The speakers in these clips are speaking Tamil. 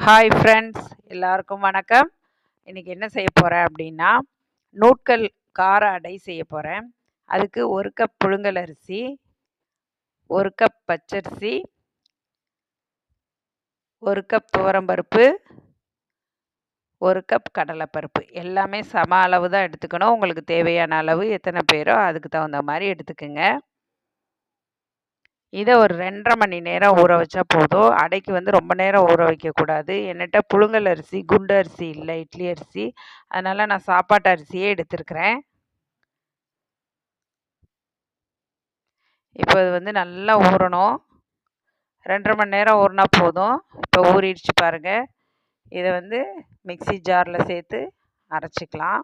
ஹாய் ஃப்ரெண்ட்ஸ் எல்லாருக்கும் வணக்கம். இன்றைக்கி என்ன செய்ய போகிறேன் அப்படின்னா நூட்கள் கார அடை செய்ய போகிறேன் அதுக்கு ஒரு கப் புழுங்கல் அரிசி ஒரு கப் பச்சரிசி ஒரு கப் துவரம்பருப்பு ஒரு கப் கடலைப்பருப்பு. எல்லாமே சம அளவு தான் எடுத்துக்கணும். உங்களுக்கு தேவையான அளவு எத்தனை பேரோ அதுக்கு தகுந்த மாதிரி எடுத்துக்கோங்க. இதை ஒரு ரெண்டரை மணி நேரம் ஊற வச்சா போதும். அடைக்கு வந்து ரொம்ப நேரம் ஊற வைக்கக்கூடாது. என்கிட்ட புழுங்கல் அரிசி குண்டு அரிசி இல்லை இட்லி அரிசி. அதனால் நான் சாப்பாட்டு அரிசியே எடுத்துருக்கிறேன். இப்போ இது வந்து நல்லா ஊறணும். ரெண்டரை மணி நேரம் ஊறினா போதும். இப்போ ஊறிடுச்சு பாருங்கள் இதை வந்து மிக்சி ஜாரில் சேர்த்து அரைச்சிக்கலாம்.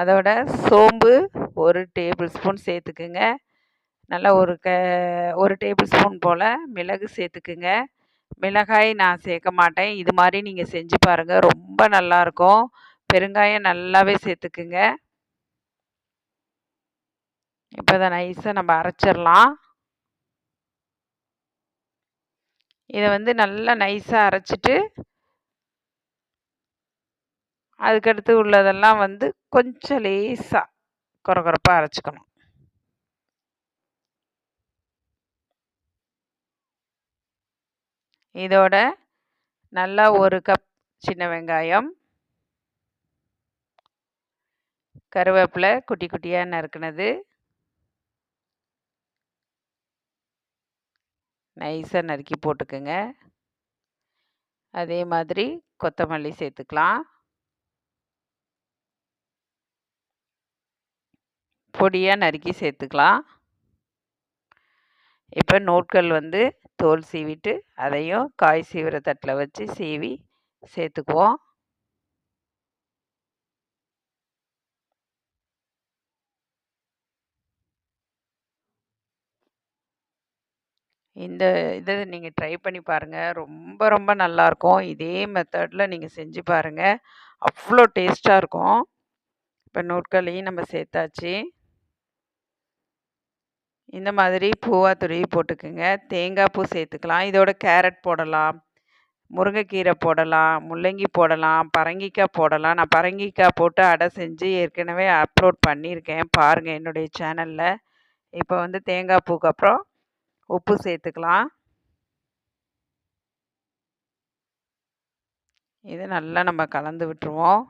அதோட சோம்பு ஒரு டேபிள் ஸ்பூன் சேர்த்துக்குங்க. நல்லா ஒரு க ஒரு டேபிள் ஸ்பூன் போல் மிளகு சேர்த்துக்குங்க. மிளகாய் நான் சேர்க்க மாட்டேன். இது மாதிரி நீங்கள் செஞ்சு பாருங்கள் ரொம்ப நல்லாயிருக்கும் பெருங்காயம் நல்லாவே சேர்த்துக்குங்க. இப்போ இதை நைஸாக நம்ம அரைச்சிடலாம். இதை வந்து நல்லா நைஸாக அரைச்சிட்டு அதுக்கடுத்து உள்ளதெல்லாம் வந்து கொஞ்சம் லேசாக குறகுறப்பாக அரைச்சிக்கணும். இதோட நல்லா ஒரு கப் சின்ன வெங்காயம் கருவேப்பிலை குட்டி குட்டியாக நறுக்குனது நைஸாக நறுக்கி போட்டுக்குங்க. அதே மாதிரி கொத்தமல்லி சேர்த்துக்கலாம். பொடியாக நறுக்கி சேர்த்துக்கலாம். இப்போ நூட்கள் வந்து தோல் சீவிட்டு அதையும் காய் சீவிர தட்டில் வச்சு சீவி சேர்த்துக்குவோம். இந்த இதை நீங்கள் ட்ரை பண்ணி பாருங்கள் ரொம்ப ரொம்ப நல்லாயிருக்கும் இதே மெத்தடில் நீங்கள் செஞ்சு பாருங்கள் அவ்வளோ டேஸ்ட்டாக இருக்கும். இப்போ நூற்களையும் நம்ம சேர்த்தாச்சு. இந்த மாதிரி பூவாக துருவி போட்டுக்குங்க. தேங்காய் பூ சேர்த்துக்கலாம். இதோட கேரட் போடலாம். முருங்கைக்கீரை போடலாம். முள்ளங்கி போடலாம். பரங்கிக்காய் போடலாம். நான் பரங்கிக்காய் போட்டு அடை செஞ்சு ஏற்கனவே அப்லோட் பண்ணியிருக்கேன். பாருங்கள் என்னுடைய சேனலில் இப்போ வந்து தேங்காய் பூக்கு அப்புறம் உப்பு சேர்த்துக்கலாம். இது நல்லா நம்ம கலந்து விட்டுருவோம்.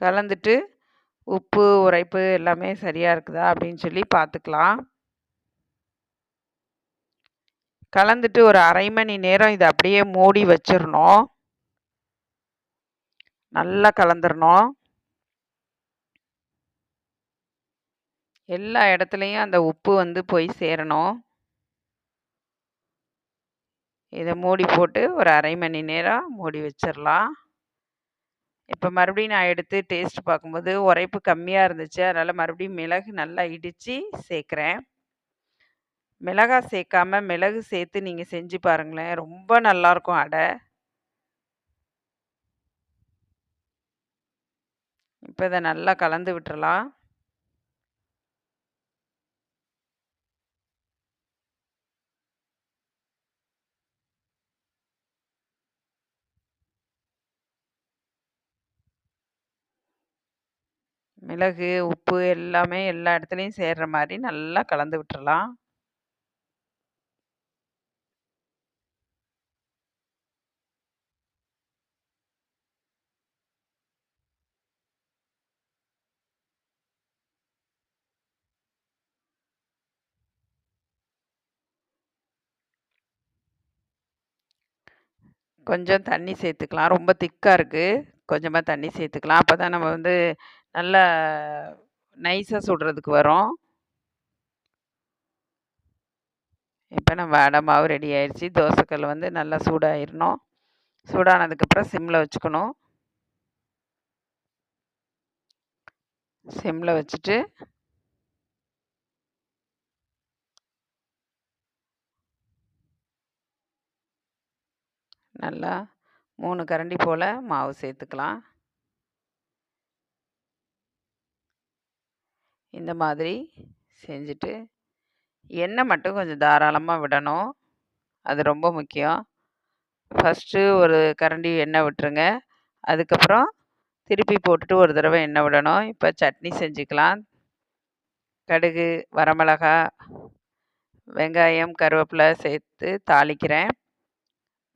கலந்துட்டு உப்பு உரைப்பு எல்லாமே சரியாக இருக்குதா அப்படின்னு சொல்லி பார்த்துக்கலாம் கலந்துட்டு ஒரு அரை மணி நேரம் இதை அப்படியே மூடி வச்சிடணும் நல்லா கலந்துடணும் எல்லா இடத்துலையும் அந்த உப்பு வந்து போய் சேரணும். இதை மூடி போட்டு ஒரு அரை மணி நேரம் மூடி வச்சிடலாம் இப்போ மறுபடியும் நான் எடுத்து டேஸ்ட் பார்க்கும்போது உரைப்பு கம்மியாக இருந்துச்சு. அதனால் மறுபடியும் மிளகு நல்லா இடித்து சேர்க்குறேன். மிளகாய் சேர்க்காம மிளகு சேர்த்து நீங்கள் செஞ்சு பாருங்களேன். ரொம்ப நல்லாயிருக்கும் அடை. இப்போ இதை நல்லா கலந்து விட்டுறலாம். மிளகு உப்பு எல்லாமே எல்லா இடத்துலையும் சேர்கிற மாதிரி நல்லா கலந்து விட்டுறலாம். கொஞ்சம் தண்ணி சேர்த்துக்கலாம். ரொம்ப திக்காக இருக்குது கொஞ்சமாக தண்ணி சேர்த்துக்கலாம். அப்போ தான் நம்ம வந்து நல்லா நைஸாக சுடுறதுக்கு வரும். இப்போ நம்ம அடை மாவு ரெடி ஆயிடுச்சு தோசைக்கல் வந்து நல்லா சூடாயிடணும் சூடானதுக்கப்புறம் சிம்மில் வச்சுக்கணும். சிம்மில் வச்சுட்டு நல்லா மூணு கரண்டி போல் மாவு சேர்த்துக்கலாம். இந்த மாதிரி செஞ்சுட்டு எண்ணெய் மட்டும் கொஞ்சம் தாராளமாக விடணும். அது ரொம்ப முக்கியம். ஃபஸ்ட்டு ஒரு கரண்டி எண்ணெய் விட்டுருங்க. அதுக்கப்புறம் திருப்பி போட்டுட்டு ஒரு தடவை எண்ணெய் விடணும். இப்போ சட்னி செஞ்சுக்கலாம். கடுகு வரமிளகா வெங்காயம் கருவேப்பிலை சேர்த்து தாளிக்கிறேன்.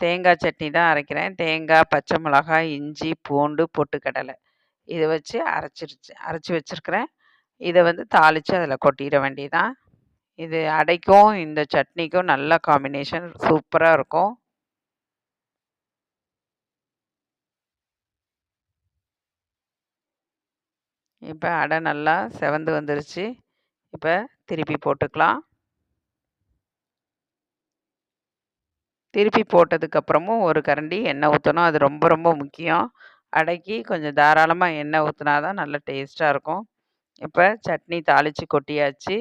தேங்காய் சட்னி தான் அரைக்கிறேன். தேங்காய் பச்சை மிளகாய் இஞ்சி பூண்டு பொட்டுக்கடலை. இதை வச்சு அரைச்சிருச்சு அரைச்சி வச்சுருக்கிறேன். இதை வந்து தாளித்து அதில் கொட்டிட வேண்டியதான் இது அடைக்கும் இந்த சட்னிக்கும் நல்ல காம்பினேஷன் சூப்பராக இருக்கும். இப்போ அடை நல்லா செவந்து வந்துருச்சு. இப்போ திருப்பி போட்டுக்கலாம். திருப்பி போட்டதுக்கப்புறமும் ஒரு கரண்டி எண்ணெய் ஊற்றணும் அது ரொம்ப ரொம்ப முக்கியம். அடைக்கி கொஞ்சம் தாராளமாக எண்ணெய் ஊற்றினா தான் நல்ல டேஸ்ட்டாக இருக்கும். இப்போ சட்னி தாளித்து கொட்டியாச்சு.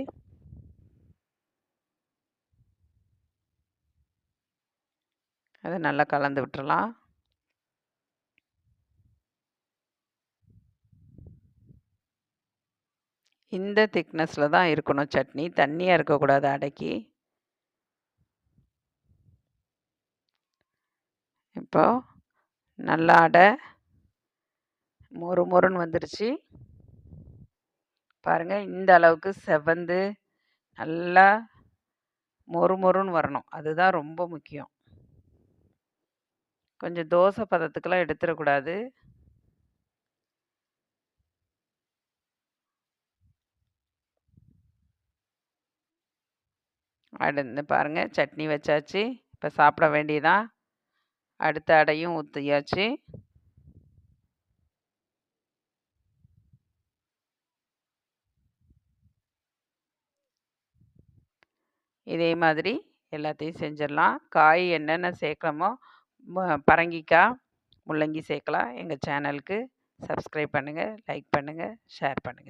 அதை நல்லா கலந்து விட்டுறலாம். இந்த திக்னஸில் தான் இருக்கணும் சட்னி. தண்ணியாக இருக்கக்கூடாது அடக்கி. இப்போ நல்லா அடை மொறு மொறுன்னு வந்துடுச்சு பாருங்கள் இந்த அளவுக்கு செவந்து நல்லா மொறு மொறுன்னு வரணும். அதுதான் ரொம்ப முக்கியம். கொஞ்சம் தோசை பதத்துக்கெல்லாம் எடுத்துடக்கூடாது. அடுத்து பாருங்கள் சட்னி வச்சாச்சு. இப்போ சாப்பிட வேண்டியதான் அடுத்த அடையும் ஊற்றியாச்சு இதே மாதிரி எல்லாத்தையும் செஞ்சிடலாம். காய் என்னென்ன சேர்க்கணுமோ பரங்கிக்காய் முள்ளங்கி சேர்க்கலாம். எங்கள் சேனலுக்கு சப்ஸ்கிரைப் பண்ணுங்கள் லைக் பண்ணுங்கள் ஷேர் பண்ணுங்கள்